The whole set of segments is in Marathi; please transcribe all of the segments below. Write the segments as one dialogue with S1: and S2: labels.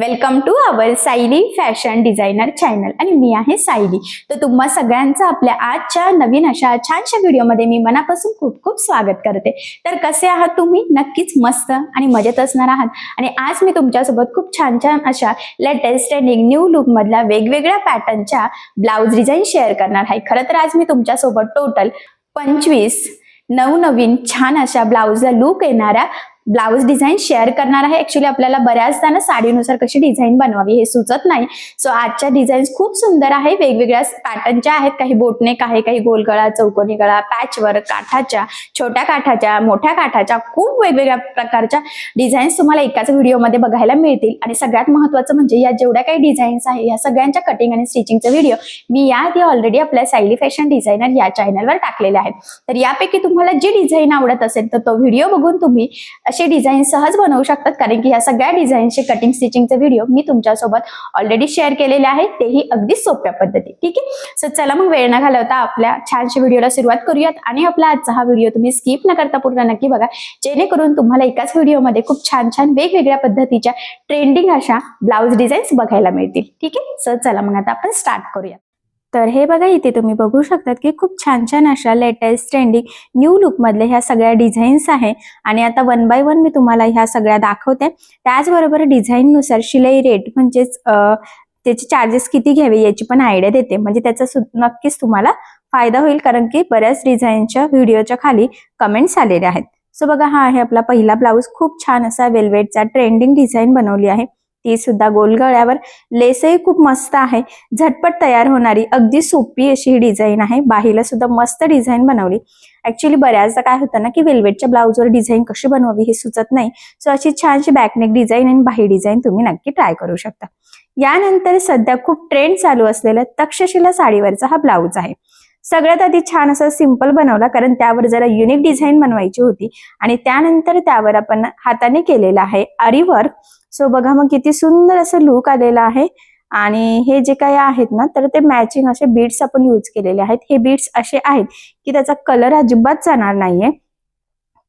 S1: Welcome to our Sayali fashion designer channel आणि मी आहे सायली. तर तुम्हा सगळ्यांचं आपल्या आजच्या नवीन अशा छानशा व्हिडिओमध्ये मी मनापासून खूप खूप स्वागत करते. तर कसे आहात तुम्ही? नक्कीच मस्त आणि मजेत असणार आहात. आणि आज मी तुमच्यासोबत खूप छान छान अशा लेटेस्ट ट्रेंडिंग न्यू लुकमधल्या वेगवेगळ्या पॅटर्नच्या ब्लाऊज डिझाईन शेअर करणार आहे. खरं तर आज मी तुमच्यासोबत टोटल पंचवीस नवनवीन छान अशा ब्लाऊजला लुक येणाऱ्या ब्लाऊज डिझाईन शेअर करणार आहे. ऍक्च्युली आपल्याला बऱ्याचदा ना साडीनुसार कशी डिझाईन बनवावी हे सुचत नाही. सो आजच्या डिझाईन्स खूप सुंदर आहे. वेगवेगळ्या पॅटर्नच्या आहेत काही बोटनेक आहे काही गोलगळा चौकोनी गळा पॅचवर काठाच्या छोट्या काठाच्या मोठ्या काठाच्या खूप वेगवेगळ्या प्रकारच्या डिझाईन्स तुम्हाला एकाच व्हिडिओमध्ये बघायला मिळतील. आणि सगळ्यात महत्वाचं म्हणजे या जेवढ्या काही डिझाईन्स आहे या सगळ्यांच्या कटिंग आणि स्टिचिंगचा व्हिडिओ मी याआधी ऑलरेडी आपल्या सायली फॅशन डिझायनर या चॅनलवर टाकलेले आहेत. तर यापैकी तुम्हाला जी डिझाईन आवडत असेल तर तो व्हिडिओ बघून तुम्ही असे डिझाईन सहज बनवू शकतात. कारण की ह्या सगळ्या डिझाईनचे कटिंग स्टिचिंगचे व्हिडिओ मी तुमच्यासोबत ऑलरेडी शेअर केलेले आहेत तेही अगदी सोप्या पद्धती. ठीक आहे? सो चला मग वेळ न घालवता आपल्या छानशा व्हिडिओला सुरुवात करूयात. आणि आपला आजचा हा व्हिडिओ तुम्ही स्किप न करता पूर्ण नक्की बघा. जेणेकरून तुम्हाला एकाच व्हिडिओमध्ये खूप छान छान वेगवेगळ्या पद्धतीच्या ट्रेंडिंग अशा ब्लाऊज डिझाईन्स बघायला मिळतील. ठीक आहे? सो चला मग आता आपण स्टार्ट करूया तर हे बघा इथे तुम्ही बघू शकतात की खूप छान छान अशा लेटेस्ट ट्रेंडिंग न्यू लुकमधले ह्या सगळ्या डिझाईन्स आहे. आणि आता वन बाय वन मी तुम्हाला ह्या सगळ्या दाखवते. त्याचबरोबर डिझाईननुसार शिलाई रेट म्हणजेच त्याचे चार्जेस किती घ्यावे याची पण आयडिया देते. म्हणजे त्याचा नक्कीच तुम्हाला फायदा होईल. कारण की बऱ्याच डिझाईनच्या व्हिडिओच्या खाली कमेंट्स आलेले आहेत. सो बघा हा आहे आपला पहिला ब्लाऊज खूप छान असा वेल्वेटचा ट्रेंडिंग डिझाईन बनवली आहे. ती सुद्धा गोलगळ्यावर लेसही खूप मस्त आहे. झटपट तयार होणारी अगदी सोपी अशी ही डिझाईन आहे. बाहीला सुद्धा मस्त डिझाईन बनवली. ऍक्च्युली बऱ्याचदा काय होतं ना की वेल्वेटच्या ब्लाऊजवर डिझाईन कशी बनवावी हे सुचत नाही. सो अशी छानशी बॅकनेक डिझाईन आणि बाही डिझाईन तुम्ही नक्की ट्राय करू शकता. यानंतर सध्या खूप ट्रेंड चालू असलेला तक्षशिला साडीवरचा हा ब्लाऊज आहे. सगळ्यात आधी छान असा सिंपल बनवला कारण त्यावर जरा युनिक डिझाईन बनवायची होती. आणि त्यानंतर त्यावर आपण हाताने केलेला आहे आरी सो बघा मग किती सुंदर असं लुक आलेलं आहे. आणि हे जे काही आहेत ना तर ते मॅचिंग असे बीड्स आपण यूज केलेले आहेत. हे बीड्स असे आहेत की त्याचा कलर अजिबात जाणार नाहीये.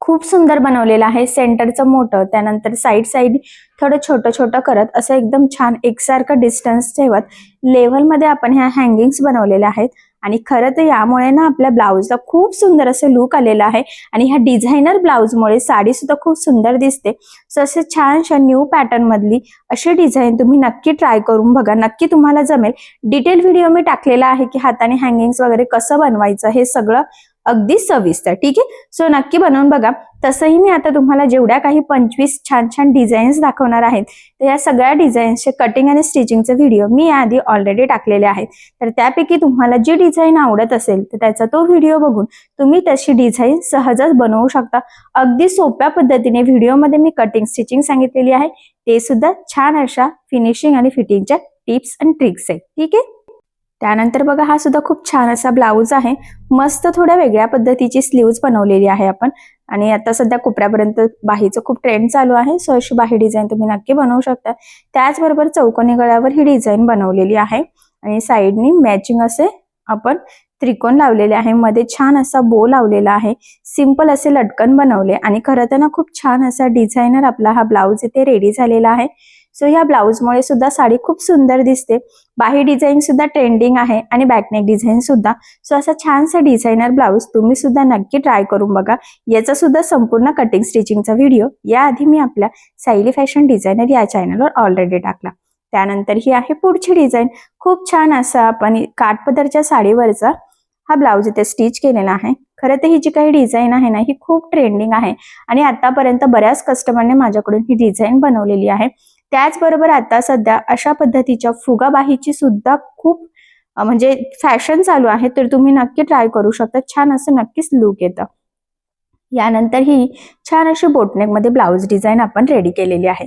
S1: खूप सुंदर बनवलेलं आहे. सेंटरचं मोठं त्यानंतर साईड साईड थोडं छोटं छोटं करत असं एकदम छान एकसारखं डिस्टन्स ठेवत लेव्हलमध्ये आपण ह्या हँगिंग्स बनवलेल्या आहेत. आणि खरं तर यामुळे ना आपल्या ब्लाऊजला खूप सुंदर असं लुक आलेलं आहे. आणि ह्या डिझायनर ब्लाऊजमुळे साडी सुद्धा खूप सुंदर दिसते. सो असे छानशा न्यू पॅटर्न मधली अशी डिझाईन तुम्ही नक्की ट्राय करून बघा. नक्की तुम्हाला जमेल. डिटेल व्हिडिओ मी टाकलेला आहे की हाताने हँगिंग्स वगैरे कसं बनवायचं हे सगळं अगदी सविस्तर ठीक आहे? सो नक्की बनवून बघा. तसंही मी आता तुम्हाला जेवढ्या काही पंचवीस छान छान डिझाईन्स दाखवणार आहेत तर या सगळ्या डिझाईन्सचे कटिंग आणि स्टिचिंगचे व्हिडिओ मी याआधी ऑलरेडी टाकलेले आहेत. तर त्यापैकी तुम्हाला जी डिझाईन आवडत असेल तर त्याचा तो व्हिडिओ बघून तुम्ही तशी डिझाईन सहजच बनवू शकता. अगदी सोप्या पद्धतीने व्हिडिओमध्ये मी कटिंग स्टिचिंग सांगितलेली आहे. ते सुद्धा छान अशा फिनिशिंग आणि फिटिंगच्या टिप्स आणि ट्रिक्स आहेत ठीक आहे? त्यानंतर बघा हा सुद्धा खूप छान असा ब्लाऊज आहे. मस्त थोड्या वेगळ्या पद्धतीची स्लीव्ज बनवलेली आहे आपण. आणि आता सध्या कोपऱ्यापर्यंत बाहीचं खूप ट्रेंड चालू आहे. सो अशी बाही डिझाईन तुम्ही नक्की बनवू शकता. त्याचबरोबर चौकोनी गळ्यावर ही डिझाईन बनवलेली आहे. आणि साईडनी मॅचिंग असे आपण त्रिकोण लावलेले आहे. मध्ये छान असा बो लावलेला आहे. सिंपल असे लटकन बनवले. आणि खरं तर ना खूप छान असा डिझायनर आपला हा ब्लाऊज इथे रेडी झालेला आहे. सो या ब्लाऊजमुळे सुद्धा साडी खूप सुंदर दिसते. बाही डिझाईन सुद्धा ट्रेंडिंग आहे आणि बॅकनेक डिझाईन सुद्धा. सो असा छानसा डिझायनर ब्लाऊज तुम्ही सुद्धा नक्की ट्राय करून बघा. याचा सुद्धा संपूर्ण कटिंग स्टिचिंगचा व्हिडिओ याआधी मी आपल्या सायली फॅशन डिझायनर या चॅनलवर ऑलरेडी टाकला. त्यानंतर ही आहे पुढची डिझाईन खूप छान असा आपण काठपदरच्या साडीवरचा हा ब्लाऊज इथे स्टिच केलेला आहे. खरं तर ही जी काही डिझाईन आहे ना ही खूप ट्रेंडिंग आहे. आणि आतापर्यंत बऱ्याच कस्टमरने माझ्याकडून ही डिझाईन बनवलेली आहे. त्याचबरोबर आता सध्या अशा पद्धतीच्या फुगाबाहीची सुद्धा खूप म्हणजे फॅशन चालू आहे तर तुम्ही नक्की ट्राय करू शकता. छान असं नक्कीच लुक येतं. यानंतर ही छान अशी बोटनेकमध्ये ब्लाऊज डिझाईन आपण रेडी केलेली आहे.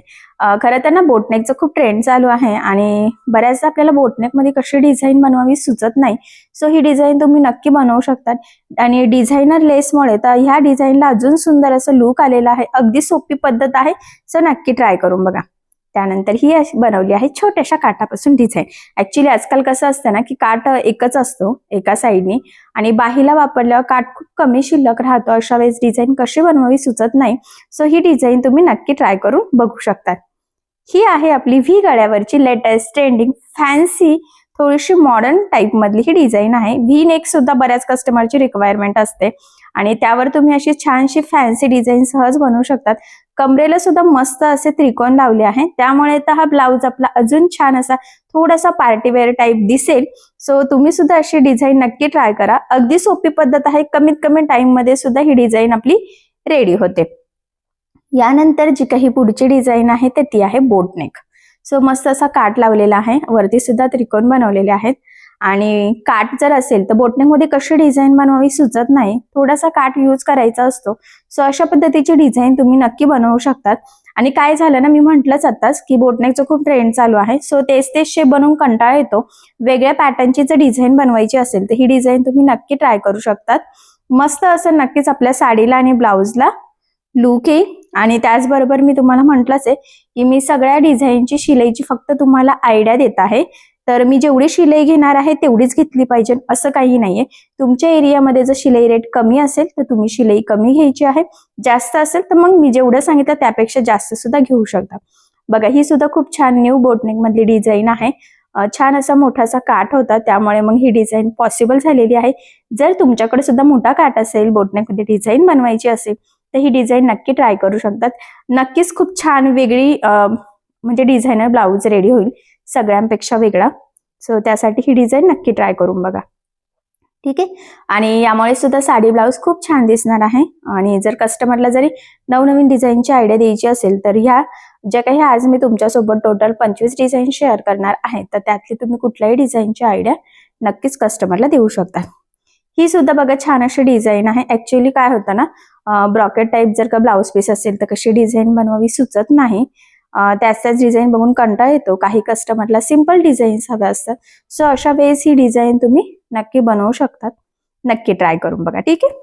S1: खरं तर ना बोटनेकचं खूप ट्रेंड चालू आहे आणि बऱ्याचदा आपल्याला बोटनेकमध्ये कशी डिझाईन बनवावी सुचत नाही. सो ही डिझाईन तुम्ही नक्की बनवू शकतात. आणि डिझायनर लेसमुळे तर ह्या डिझाईनला अजून सुंदर असं लुक आलेला आहे. अगदी सोपी पद्धत आहे. सो नक्की ट्राय करून बघा. त्यानंतर ही अशी बनवली आहे छोट्याशा काठापासून डिझाईन ऍक्च्युली आजकाल कसं असतं ना की काठ एकच असतो एका साईडनी आणि बाहीला वापरल्यावर काठ खूप कमी शिल्लक राहतो अशा वेळेस डिझाईन कशी बनवावी सुचत नाही. सो ही डिझाईन तुम्ही नक्की ट्राय करून बघू शकतात. ही आहे आपली व्ही गळ्यावरची लेटेस्ट ट्रेंडिंग फॅन्सी थोडीशी मॉडर्न टाईप मधली ही डिझाईन आहे. व्ही नेक सुद्धा बऱ्याच कस्टमरची रिक्वायरमेंट असते. आणि त्यावर तुम्ही अशी छानशी फॅन्सी डिझाईन सहज बनवू शकतात. कमरेला सुद्धा मस्त असे त्रिकोण लावले आहे त्यामुळे तर हा ब्लाऊज आपला अजून छान असा थोडासा पार्टीवेअर टाईप दिसेल. सो तुम्ही सुद्धा अशी डिझाईन नक्की ट्राय करा. अगदी सोपी पद्धत आहे. कमीत कमी टाइममध्ये सुद्धा ही डिझाईन आपली रेडी होते. यानंतर जी काही पुढची डिझाईन आहे ते ती आहे बोटनेक सो मस्त असा काट लावलेला आहे. वरती सुद्धा त्रिकोण बनवलेले आहेत. आणि काट जर असेल तर बोटनेकमध्ये कशी डिझाईन बनवावी सुचत नाही. थोडासा काट यूज करायचा असतो. सो अशा पद्धतीची डिझाईन तुम्ही नक्की बनवू शकतात. आणि काय झालं ना मी म्हटलंच आताच की बोटनेकचं खूप ट्रेंड चालू आहे. सो तेच तेच शेप बनवून कंटाळा येतो. वेगळ्या पॅटर्नची जर डिझाईन बनवायची असेल तर ही डिझाईन तुम्ही नक्की ट्राय करू शकतात. मस्त असं नक्कीच आपल्या साडीला आणि ब्लाऊजला लुक येईल. आणि त्याचबरोबर मी तुम्हाला म्हटलंच आहे की मी सगळ्या डिझाईनची शिलाईची फक्त तुम्हाला आयडिया देत आहे. तर मी जेवढी शिलाई घेणार आहे तेवढीच घेतली पाहिजे. असं काही नाहीये. तुमच्या एरियामध्ये जर शिलाई रेट कमी असेल तर तुम्ही शिलाई कमी घ्यायची आहे. जास्त असेल तर मग मी जेवढं सांगितलं त्यापेक्षा जास्त सुद्धा घेऊ शकता. बघा ही सुद्धा खूप छान न्यू बोटनेक मधली डिझाईन आहे. छान असा मोठासा काठ होता त्यामुळे मग ही डिझाईन पॉसिबल झालेली आहे. जर तुमच्याकडे सुद्धा मोठा काठ असेल बोटनेकमध्ये डिझाईन बनवायची असेल तर ही डिझाईन नक्की ट्राय करू शकतात. नक्कीच खूप छान वेगळी म्हणजे डिझायनर ब्लाऊज रेडी होईल. सगळ्यांपेक्षा वेगळा. सो त्यासाठी ही डिझाईन नक्की ट्राय करून बघा. ठीक आहे? आणि यामुळे सुद्धा साडी ब्लाऊज खूप छान दिसणार आहे. आणि जर कस्टमरला जरी नवनवीन डिझाईनची आयडिया द्यायची असेल तर ह्या ज्या काही आज मी तुमच्यासोबत टोटल पंचवीस डिझाईन शेअर करणार आहे तर त्यातली तुम्ही कुठल्याही डिझाईनची आयडिया नक्कीच कस्टमरला देऊ शकता. ही सुद्धा बघा छान अशी डिझाईन आहे. ऍक्च्युली काय होतं ना ब्रॉकेट टाईप जर का ब्लाऊज पीस असेल तर कशी डिझाईन बनवावी सुचत नाही. त्याच त्याच डिझाईन बघून कंटाळा येतो. काही कस्टमरला सिंपल डिझाईन्स हव्या असतात. सो अशा वेळेस ही डिझाईन तुम्ही नक्की बनवू शकतात. नक्की ट्राय करून बघा. ठीक आहे?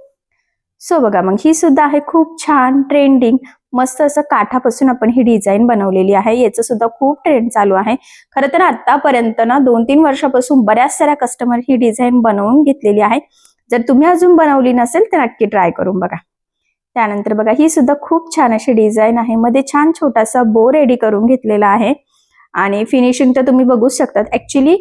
S1: सो बघा मग ही सुद्धा आहे खूप छान ट्रेंडिंग मस्त असं काठापासून आपण ही डिझाईन बनवलेली आहे. याचं सुद्धा खूप ट्रेंड चालू आहे. खरं तर आतापर्यंत ना दोन तीन वर्षापासून बऱ्याच साऱ्या कस्टमर ही डिझाईन बनवून घेतलेली आहे. जर तुम्ही अजून बनवली नसेल तर नक्की ट्राय करून बघा. त्यानंतर बघा ही सुद्धा खूप छान अशी डिझाईन आहे. मध्ये छान छोटासा बो रेडी करून घेतलेला आहे. आणि फिनिशिंग तर तुम्ही बघूच शकतात. ऍक्च्युली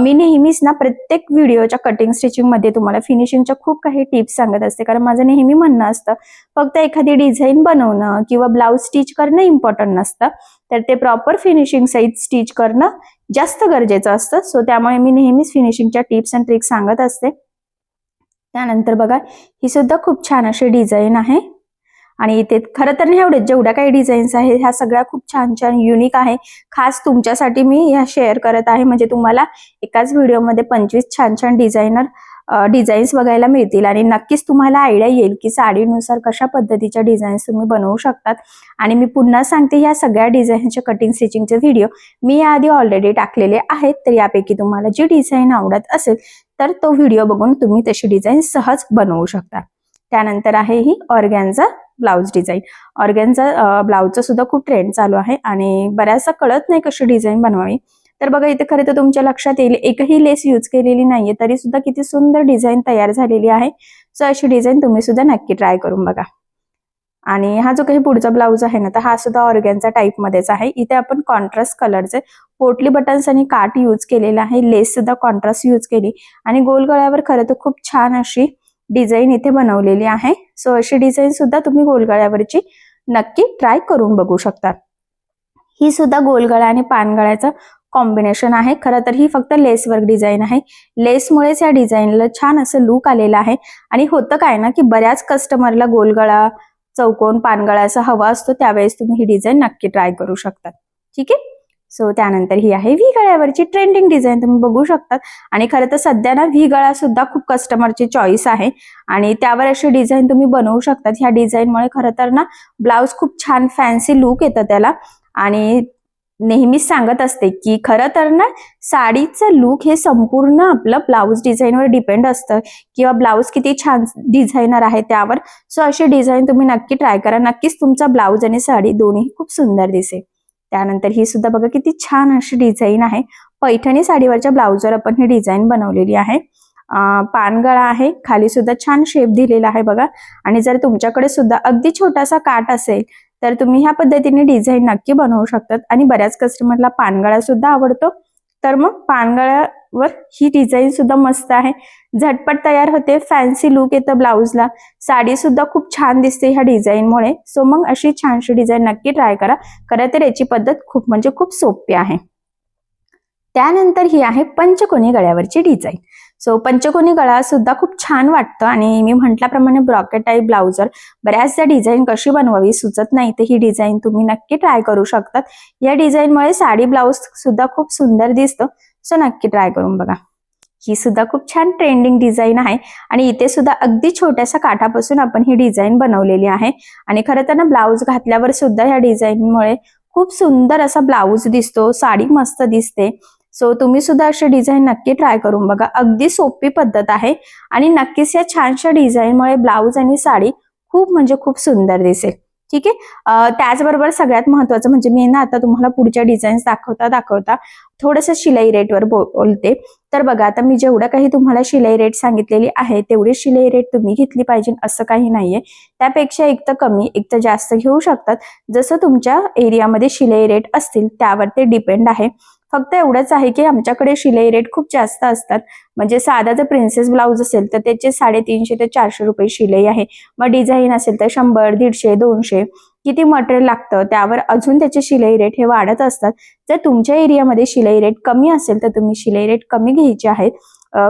S1: मी नेहमीच ना प्रत्येक व्हिडिओच्या कटिंग स्टिचिंगमध्ये तुम्हाला फिनिशिंगच्या खूप काही टिप्स सांगत असते. कारण माझं नेहमी म्हणणं असतं फक्त एखादी डिझाईन बनवणं किंवा ब्लाऊज स्टिच करणं इम्पॉर्टंट नसतं. तर ते प्रॉपर फिनिशिंग सहित स्टिच करणं जास्त गरजेचं असतं. सो त्यामुळे मी नेहमीच फिनिशिंगच्या टिप्स अँड ट्रिक्स सांगत असते. त्यानंतर बघा ही सुद्धा खूप छान अशी डिझाईन आहे. आणि इथे खरं तर नाही एवढे जेवढ्या काही डिझाईन्स आहेत ह्या सगळ्या खूप छान छान युनिक आहे. खास तुमच्यासाठी मी ह्या शेअर करत आहे. म्हणजे तुम्हाला एकाच व्हिडिओमध्ये पंचवीस छान छान डिझायनर डिझाईन्स बघायला मिळतील. आणि नक्कीच तुम्हाला आयडिया येईल की साडीनुसार कशा पद्धतीच्या डिझाईन्स तुम्ही बनवू शकतात. आणि मी पुन्हा सांगते ह्या सगळ्या डिझाईनचे कटिंग स्टिचिंगचे व्हिडिओ मी याआधी ऑलरेडी टाकलेले आहेत. तर यापैकी तुम्हाला जी डिझाईन आवडत असेल तर तो व्हिडिओ बघून तुम्ही तशी डिझाईन सहज बनवू शकता. त्यानंतर आहे ही ऑर्गॅनचा ब्लाऊज डिझाईन ऑर्गॅनचा ब्लाऊजचा सुद्धा खूप ट्रेंड चालू आहे आणि बऱ्याचसा कळत नाही कशी डिझाईन बनवावी. तर बघा इथे खरं तर तुमच्या लक्षात येईल एकही लेस यूज केलेली नाहीये तरी सुद्धा किती सुंदर डिझाईन तयार झालेली आहे. सो अशी डिझाईन तुम्ही सुद्धा नक्की ट्राय करून बघा. आणि हा जो काही पुढचा ब्लाऊज आहे ना तर हा सुद्धा ऑर्गॅनचा टाईप मध्येच आहे. इथे आपण कॉन्ट्रास्ट कलरचे पोटली बटन्स आणि काट यूज केलेला आहे. लेस सुद्धा कॉन्ट्रास्ट यूज केली. आणि गोल गळ्यावर खरं तर खूप छान अशी डिझाईन इथे बनवलेली आहे. सो अशी डिझाईन सुद्धा तुम्ही गोलगळ्यावरची नक्की ट्राय करून बघू शकता. ही सुद्धा गोलगळा आणि पानगळ्याचं कॉम्बिनेशन आहे. खरं तर ही फक्त लेस वर्क डिझाईन आहे. लेसमुळेच या डिझाईनला छान असं लुक आलेलं आहे. आणि होतं काय ना की बऱ्याच कस्टमरला गोलगळा चौकोन पानगळा असा हवा असतो त्यावेळेस तुम्ही ही डिझाईन नक्की ट्राय करू शकता ठीक आहे? सो त्यानंतर ही आहे व्ही गळ्यावरची ट्रेंडिंग डिझाईन तुम्ही बघू शकतात. आणि खरं तर सध्या ना व्ही गळा सुद्धा खूप कस्टमरची चॉईस आहे. आणि त्यावर अशी डिझाईन तुम्ही बनवू शकतात. ह्या डिझाईनमुळे खरं तर ना ब्लाऊज खूप छान फॅन्सी लुक येतं त्याला. आणि नेहमीच सांगत असते की खरं तर ना साडीचं लुक हे संपूर्ण आपलं ब्लाऊज डिझाईनवर डिपेंड असतं. किंवा ब्लाऊज किती छान डिझायनर आहे त्यावर. सो अशी डिझाईन तुम्ही नक्की ट्राय करा. नक्कीच तुमचा ब्लाऊज आणि साडी दोन्ही खूप सुंदर दिसेल. त्यानंतर ही सुद्धा बघा किती छान अशी डिझाईन आहे. पैठणी साडीवरच्या ब्लाऊजवर आपण ही डिझाईन बनवलेली आहे. पानगळा आहे. खाली सुद्धा छान शेप दिलेला आहे बघा. आणि जर तुमच्याकडे सुद्धा अगदी छोटासा काट असेल तर तुम्ही ह्या पद्धतीने डिझाईन नक्की बनवू शकतात. आणि बऱ्याच कस्टमरला पानगळा सुद्धा आवडतो. तर मग पानगळ्यावर ही डिझाईन सुद्धा मस्त आहे. झटपट तयार होते. फॅन्सी लुक येतं ब्लाऊजला साडी सुद्धा खूप छान दिसते ह्या डिझाईनमुळे सो मग अशी छानशी डिझाईन नक्की ट्राय करा. खरं तर याची पद्धत खूप म्हणजे खूप सोपी आहे. त्यानंतर ही आहे पंचकोनी गळ्यावरची डिझाईन. सो पंचकोनी गळा सुद्धा खूप छान वाटतं आणि मी म्हटल्याप्रमाणे ब्रॉकेट टाईप ब्लाउजर बऱ्याचदा डिझाईन कशी बनवावी सुचत नाही तर ही डिझाईन तुम्ही नक्की ट्राय करू शकतात. या डिझाईनमुळे साडी ब्लाऊज सुद्धा खूप सुंदर दिसतं. सो नक्की ट्राय करून बघा. ही सुद्धा खूप छान ट्रेंडिंग डिझाईन आहे आणि इथे सुद्धा अगदी छोट्याशा काठापासून आपण ही डिझाईन बनवलेली आहे. आणि खरं तर ना ब्लाऊज घातल्यावर सुद्धा ह्या डिझाईनमुळे खूप सुंदर असा ब्लाऊज दिसतो साडी मस्त दिसते. सो तुम्ही सुद्धा अशी डिझाईन नक्की ट्राय करून बघा. अगदी सोपी पद्धत आहे. आणि नक्कीच या छानशा डिझाईनमुळे ब्लाऊज आणि साडी खूप म्हणजे खूप सुंदर दिसेल. ठीक आहे? त्याचबरोबर सगळ्यात महत्वाचं म्हणजे मी ना आता तुम्हाला पुढच्या डिझाईन्स दाखवता दाखवता थोडंसं शिलाई रेटवर बोलते. तर बघा आता मी जेवढं काही तुम्हाला शिलाई रेट सांगितलेली आहे तेवढी शिलाई रेट तुम्ही घेतली पाहिजे असं काही नाहीये. त्यापेक्षा एक तर कमी एक तर जास्त घेऊ शकतात. जसं तुमच्या एरियामध्ये शिलाई रेट असतील त्यावर ते डिपेंड आहे. फक्त एवढंच आहे की आमच्याकडे शिलाई रेट खूप जास्त असतात. म्हणजे साधा जर प्रिन्सेस ब्लाऊज असेल तर त्याचे साडेतीनशे ते चारशे रुपये शिलाई आहे. मग डिझाईन असेल तर शंभर दीडशे दोनशे किती मटेरियल लागतं त्यावर अजून त्याचे शिलाई रेट हे वाढत असतात. जर तुमच्या एरियामध्ये शिलाई रेट कमी असेल तर तुम्ही शिलाई रेट कमी घ्यायचे आहेत.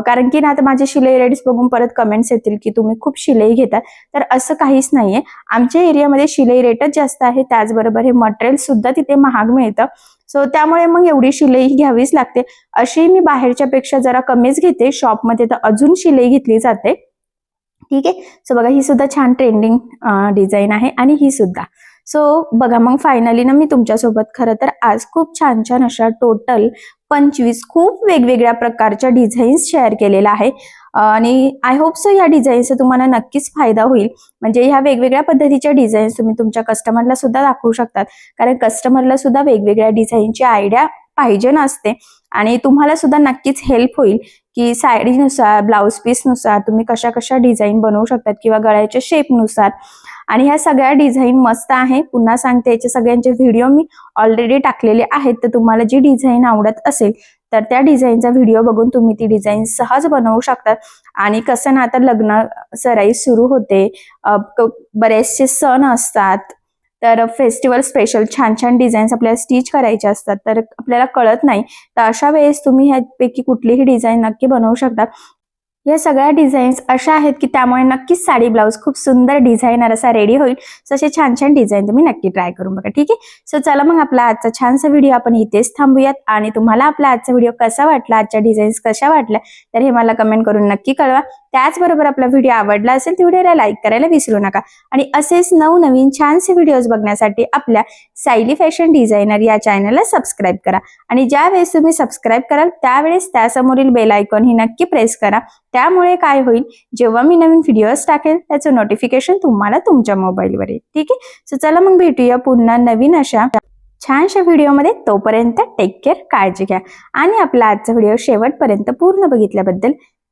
S1: कारण की ना आता माझे शिलाई रेट्स बघून परत कमेंट्स येतील की तुम्ही खूप शिलाई घेता. तर असं काहीच नाहीये. आमच्या एरियामध्ये शिलाई रेटच जास्त आहे. त्याचबरोबर हे मटेरियल सुद्धा तिथे महाग मिळतं. सो त्यामुळे मग एवढी शिलाई घ्यावीच लागते. अशी मी बाहेरच्या पेक्षा जरा कमीच घेते. शॉपमध्ये तर अजून शिलाई घेतली जाते. ठीक आहे? सो बघा ही सुद्धा छान ट्रेंडिंग डिझाईन आहे आणि ही सुद्धा. सो बघा मग फायनली ना मी तुमच्यासोबत खरं तर आज खूप छान छान अशा टोटल पंचवीस खूप वेगवेगळ्या प्रकारच्या डिझाईन्स शेअर केलेल्या आहे आणि आय होप सो या डिझाईन्सचा तुम्हाला नक्कीच फायदा होईल. म्हणजे ह्या वेगवेगळ्या पद्धतीच्या डिझाईन्स तुम्ही तुमच्या कस्टमरला सुद्धा दाखवू शकतात. कारण कस्टमरला सुद्धा वेगवेगळ्या डिझाईनची आयडिया पाहिजे नसते आणि तुम्हाला सुद्धा नक्कीच हेल्प होईल की साडीनुसार ब्लाऊज पीसनुसार तुम्ही कशा कशा डिझाईन बनवू शकतात किंवा गळ्याच्या शेपनुसार आणि ह्या सगळ्या डिझाईन मस्त आहे. पुन्हा सांगते याचे सगळ्यांचे व्हिडिओ मी ऑलरेडी टाकलेले आहेत. तर तुम्हाला जी डिझाईन आवडत असेल तर त्या डिझाईनचा व्हिडिओ बघून तुम्ही ती डिझाईन सहज बनवू शकतात. आणि कसं ना आता लग्न सराई सुरू होते. बरेचसे सण असतात. तर फेस्टिवल स्पेशल छान छान डिझाईन्स आपल्याला स्टिच करायचे असतात. तर आपल्याला कळत नाही. तर अशा वेळेस तुम्ही ह्यापैकी कुठलीही डिझाईन नक्की बनवू शकता. या सगळ्या डिझाईन्स अशा आहेत की त्यामुळे नक्कीच साडी ब्लाऊज खूप सुंदर डिझायनर असा रेडी होईल. सो असे छान छान डिझाईन तुम्ही नक्की ट्राय करून बघा. ठीक आहे? सो चला मग आपला आजचा छानसा व्हिडिओ आपण इथेच थांबूयात. आणि तुम्हाला आपला आजचा व्हिडिओ कसा वाटला? आजच्या डिझाईन्स कशा वाटल्या? तर हे मला कमेंट करून नक्की कळवा. त्याचबरोबर आपला व्हिडिओ आवडला असेल तर व्हिडिओला लाईक करायला विसरू नका. आणि असेच नवनवीन छानसे व्हिडिओज बघण्यासाठी आपल्या सायली फॅशन डिझायनर या चॅनलला सबस्क्राईब करा. आणि ज्यावेळेस तुम्ही सबस्क्राईब कराल त्यावेळेस त्यासमोरील बेल आयकॉन ही नक्की प्रेस करा. त्यामुळे काय होईल जेव्हा मी नवीन व्हिडिओज टाकेल त्याचं नोटिफिकेशन तुम्हाला तुमच्या मोबाईलवर येईल. ठीक आहे? सो चला मग भेटूया पुन्हा नवीन अशा छानशा व्हिडिओमध्ये तोपर्यंत टेक केअर काळजी घ्या. आणि आपला आजचा व्हिडिओ शेवटपर्यंत पूर्ण बघितल्याबद्दल